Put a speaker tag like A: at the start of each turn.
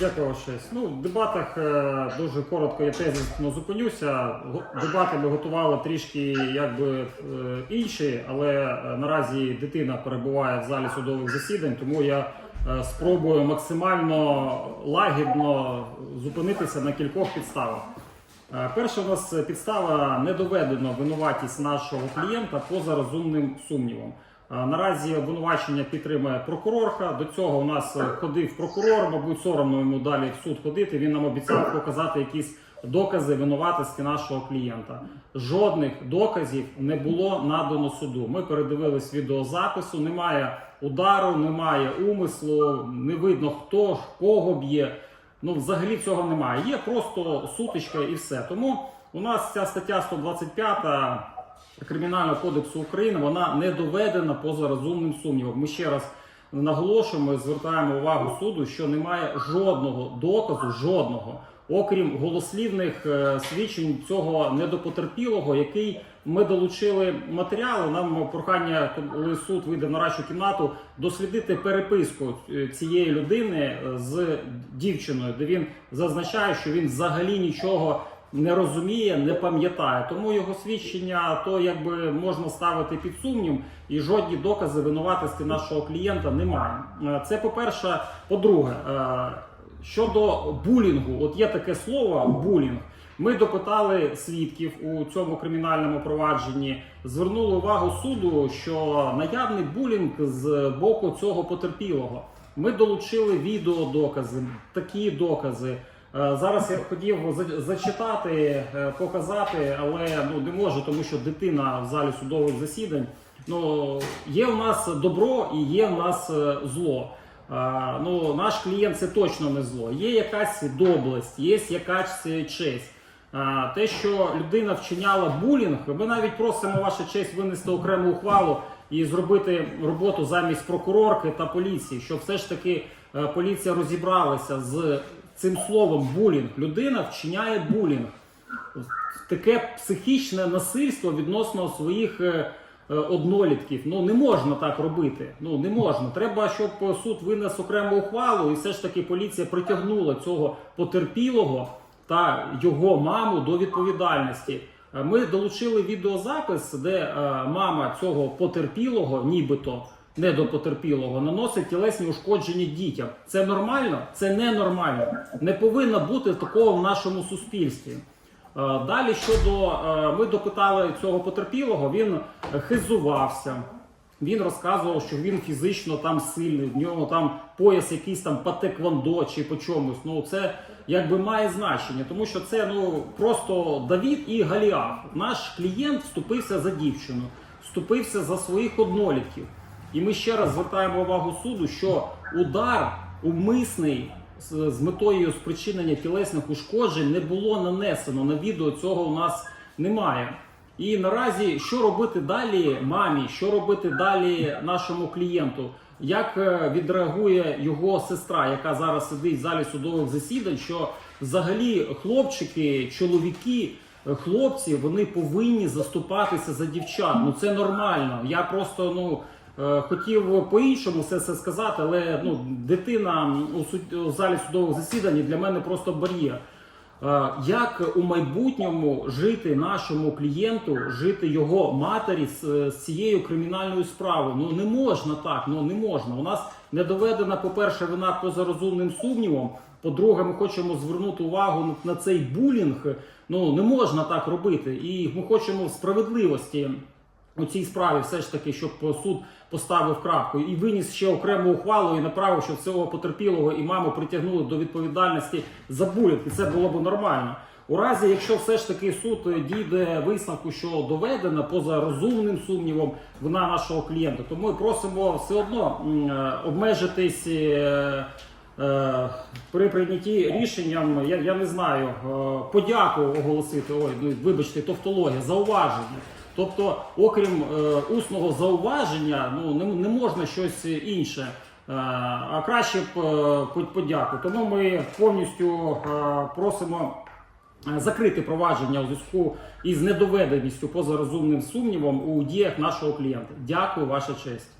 A: Дякую, ваша честь. Ну, в дебатах е, дуже коротко я тезисно зупинюся. Дебати ми готували трішки якби е, інші, але е, наразі дитина перебуває в залі судових засідань, тому я е, спробую максимально лагідно зупинитися на кількох підставах. Е, Перша у нас підстава не доведено винуватість нашого клієнта поза розумним сумнівом. Е, Наразі обвинувачення підтримує прокурорка. До цього у нас е, ходив прокурор, мабуть, соромно йому далі в суд ходити. Він нам обіцяв показати якісь докази винуватості нашого клієнта. Жодних доказів не було надано суду. Ми передивились відеозапису. Немає удару, немає умислу, не видно хто кого б'є. Ну, взагалі цього немає. Є просто сутичка і все. Тому у нас ця стаття 125 Кримінального кодексу України вона не доведена поза розумним сумнівом. Ми ще раз наголошуємо і звертаємо увагу суду, що немає жодного доказу, жодного, окрім голослівних е, свідчень цього недопотерпілого, який ми долучили матеріали. Нам прохання, коли суд вийде в нарадчу кімнату, дослідити переписку е, цієї людини е, з дівчиною, де він зазначає, що він взагалі нічого не розуміє, не пам'ятає. Тому його свідчення то якби можна ставити під сумнів, і жодні докази винуватості нашого клієнта немає. Е, Це по-перше. По-друге, е, щодо булінгу, от є таке слово булінг. Ми допитали свідків у цьому кримінальному провадженні, звернули увагу суду, що наявний булінг з боку цього потерпілого. Ми долучили відеодокази, такі докази. Е, Зараз я хотів зачитати, е, показати, але ну не можу, тому що дитина в залі судових засідань. Ну є у нас добро і є у нас е, зло. Ну, наш клієнт це точно не зло. Є якась доблесть, є якась честь. Те, що людина вчиняла булінг, ми навіть просимо ваша честь винести окрему ухвалу і зробити роботу замість прокурорки та поліції, щоб все ж таки поліція розібралася з цим словом булінг. Людина вчиняє булінг. Таке психічне насильство відносно своїх е, е, однолітків. Ну не можна так робити. Ну не можна. Треба, щоб суд винес окрему ухвалу, і все ж таки поліція притягнула цього потерпілого та його маму до відповідальності. Е, Ми долучили відеозапис, де мама цього потерпілого, нібито не до потерпілого, наносить тілесні ушкодження дітям. Це нормально? Це ненормально. Не повинно бути такого в нашому суспільстві. Е, Далі щодо е, ми допитали цього потерпілого, він хизувався. Він розказував, що він фізично там сильний, в нього там пояс якийсь там по чи по чомусь. Ну це якби має значення, тому що це ну просто Давід і Галіаф. Наш клієнт вступився за дівчину, вступився за своїх однолітків. І ми ще раз звертаємо увагу суду, що удар умисний з, метою спричинення тілесних ушкоджень не було нанесено. На відео цього у нас немає. І наразі що робити далі мамі, що робити далі нашому клієнту? Як е, відреагує його сестра, яка зараз сидить в залі судових засідань? Що взагалі хлопчики, чоловіки, е, хлопці, вони повинні заступатися за дівчат. Ну це нормально. Я просто ну. Е, Хотів по-іншому все це сказати, але ну, дитина у, суд... у залі судових засідань для мене просто бар'єр. Е, Як у майбутньому жити нашому клієнту, жити його матері з, з цією кримінальною справою? Ну не можна так, ну не можна. У нас не доведена, по-перше, вина поза розумним сумнівом. По-друге, ми хочемо звернути увагу на цей булінг. Ну не можна так робити. І ми хочемо справедливості у цій справі, все ж таки, щоб суд поставив крапку і виніс ще окрему ухвалу і направив, щоб цього потерпілого і маму притягнули до відповідальності за булінг. І це було б нормально. У разі, якщо все ж таки суд дійде висновку, що доведена поза розумним сумнівом вина нашого клієнта, то ми просимо все одно е, обмежитись. е, е, При прийнятті рішенням, я, я не знаю, подяку оголосити, ой, ну, вибачте, тавтологія, зауваження. Тобто, окрім е, усного зауваження, ну не, не можна щось інше, е, а краще б е, подяку. Тому ми повністю е, просимо е, закрити провадження у зв'язку із недоведеністю поза розумним сумнівом у діях нашого клієнта. Дякую, ваша честь.